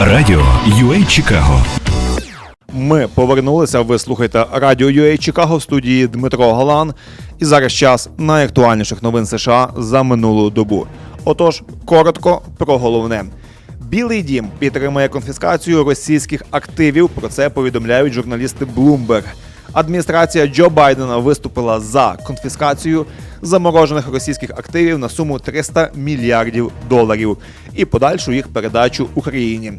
Радіо UA Чикаго. Ми повернулися. Ви слухаєте радіо UA Чикаго в студії Дмитро Галан. І зараз час найактуальніших новин США за минулу добу. Отож, коротко про головне. Білий дім підтримує конфіскацію російських активів. Про це повідомляють журналісти Bloomberg. Адміністрація Джо Байдена виступила за конфіскацію заморожених російських активів на суму 300 мільярдів доларів і подальшу їх передачу Україні.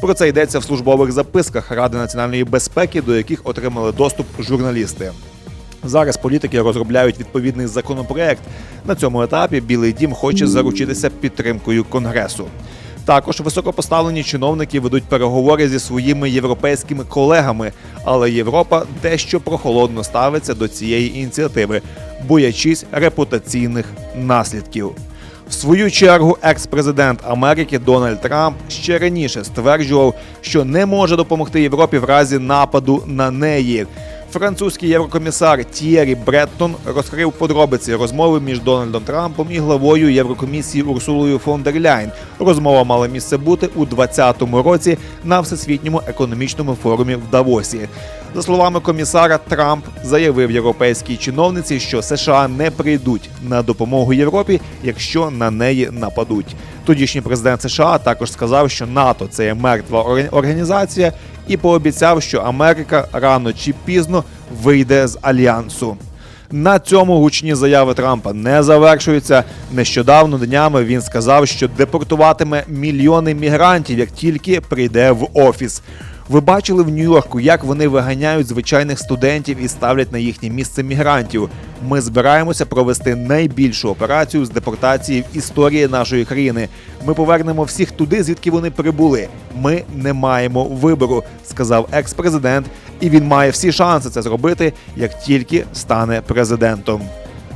Про це йдеться в службових записках Ради національної безпеки, до яких отримали доступ журналісти. Зараз політики розробляють відповідний законопроект. На цьому етапі Білий Дім хоче заручитися підтримкою Конгресу. Також високопоставлені чиновники ведуть переговори зі своїми європейськими колегами, але Європа дещо прохолодно ставиться до цієї ініціативи, боячись репутаційних наслідків. В свою чергу, екс-президент Америки Дональд Трамп ще раніше стверджував, що не може допомогти Європі в разі нападу на неї. Французький єврокомісар Тієрі Бреттон розкрив подробиці розмови між Дональдом Трампом і главою Єврокомісії Урсулою фон дер Ляйн. Розмова мала місце бути у 2020 році на всесвітньому економічному форумі в Давосі. За словами комісара, Трамп заявив європейській чиновниці, що США не прийдуть на допомогу Європі, якщо на неї нападуть. Тодішній президент США також сказав, що НАТО це є мертва орг- організація, і пообіцяв, що Америка рано чи пізно вийде з альянсу. На цьому гучні заяви Трампа не завершуються. Нещодавно днями він сказав, що депортуватиме мільйони мігрантів, як тільки прийде в офіс. Ви бачили в Нью-Йорку, як вони виганяють звичайних студентів і ставлять на їхнє місце мігрантів. Ми збираємося провести найбільшу операцію з депортації в історії нашої країни. Ми повернемо всіх туди, звідки вони прибули. Ми не маємо вибору, сказав екс-президент, і він має всі шанси це зробити, як тільки стане президентом.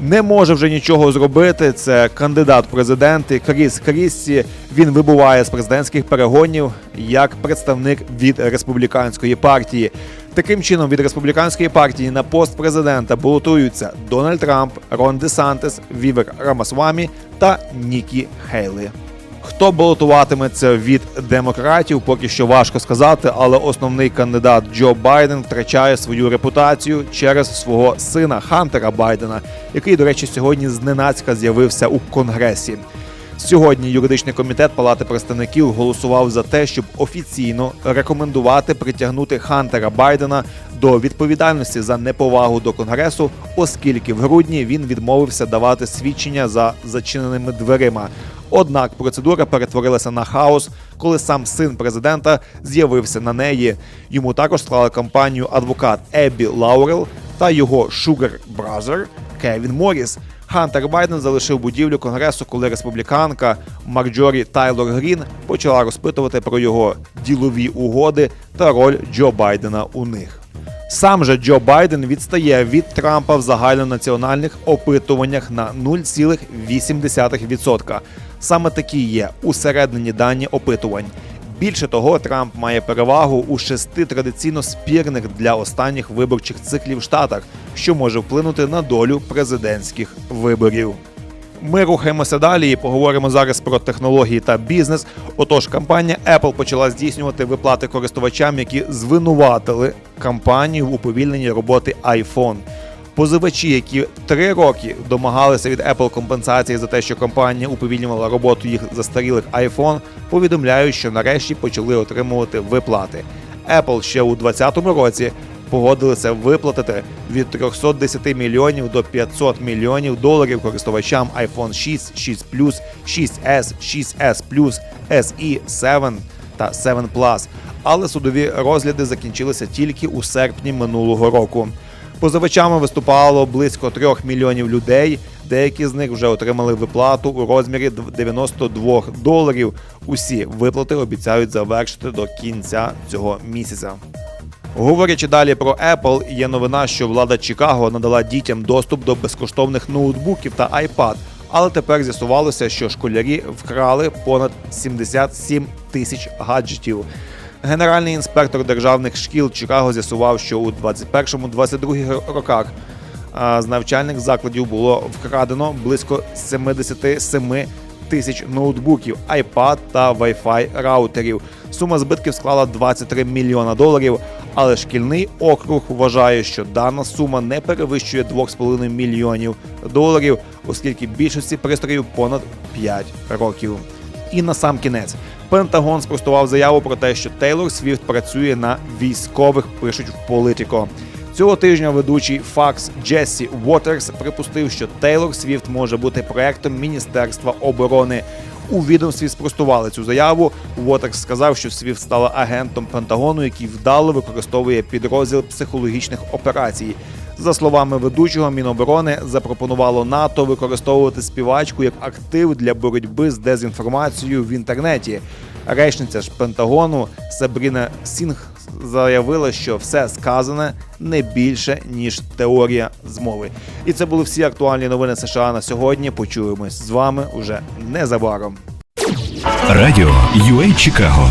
Не може вже нічого зробити. Це кандидат в президенти Кріс Крісті. Він вибуває з президентських перегонів як представник від республіканської партії. Таким чином, від республіканської партії на пост президента балотуються Дональд Трамп, Рон Де Сантес, Вівер Рамасвамі та Нікі Хейлі. Хто балотуватиметься від демократів, поки що важко сказати, але основний кандидат Джо Байден втрачає свою репутацію через свого сина Хантера Байдена, який, до речі, сьогодні зненацька з'явився у конгресі. Сьогодні юридичний комітет Палати представників голосував за те, щоб офіційно рекомендувати притягнути Хантера Байдена до відповідальності за неповагу до конгресу, оскільки в грудні він відмовився давати свідчення за зачиненими дверима. Однак процедура перетворилася на хаос, коли сам син президента з'явився на неї. Йому також склали кампанію адвокат Еббі Лаурел та його шугар бразер Кевін Моріс. Хантер Байден залишив будівлю конгресу, коли республіканка Марджорі Тайлор Грін почала розпитувати про його ділові угоди та роль Джо Байдена у них. Сам же Джо Байден відстає від Трампа в загальнонаціональних опитуваннях на 0,8%. Саме такі є усереднені дані опитувань. Більше того, Трамп має перевагу у шести традиційно спірних для останніх виборчих циклів Штатах, що може вплинути на долю президентських виборів. Ми рухаємося далі і поговоримо зараз про технології та бізнес. Отож, компанія Apple почала здійснювати виплати користувачам, які звинуватили компанію в уповільненні роботи iPhone. Позивачі, які три роки домагалися від Apple компенсації за те, що компанія уповільнювала роботу їх застарілих iPhone, повідомляють, що нарешті почали отримувати виплати. Apple ще у 2020 році погодилися виплатити від 310 мільйонів до 500 мільйонів доларів користувачам iPhone 6, 6 Plus, 6s, 6s Plus, SE, 7 та 7 Plus. Але судові розгляди закінчилися тільки у серпні минулого року. Позивачами виступало близько 3 мільйонів людей. Деякі з них вже отримали виплату у розмірі 92 доларів. Усі виплати обіцяють завершити до кінця цього місяця. Говорячи далі про Apple, є новина, що влада Чикаго надала дітям доступ до безкоштовних ноутбуків та iPad. Але тепер з'ясувалося, що школярі вкрали понад 77 тисяч гаджетів. Генеральний інспектор державних шкіл Чикаго з'ясував, що у 21-22 роках з навчальних закладів було вкрадено близько 77 тисяч ноутбуків, iPad та Wi-Fi раутерів. Сума збитків склала 23 мільйона доларів. Але шкільний округ вважає, що дана сума не перевищує 2,5 мільйонів доларів, оскільки більшості пристроїв понад 5 років. І на сам кінець Пентагон спростував заяву про те, що Тейлор Свіфт працює на військових, пишуть в Politico. Цього тижня ведучий Факс Джессі Уотерс припустив, що Тейлор Свіфт може бути проектом Міністерства оборони. У відомстві спростували цю заяву. Уотерс сказав, що Свіфт стала агентом Пентагону, який вдало використовує підрозділ психологічних операцій. За словами ведучого, Міноборони запропонувало НАТО використовувати співачку як актив для боротьби з дезінформацією в інтернеті. Речниця ж Пентагону Сабріна Сінг заявила, що все сказане не більше ніж теорія змови. І це були всі актуальні новини США на сьогодні. Почуємось з вами уже незабаром. Радіо UA Чикаго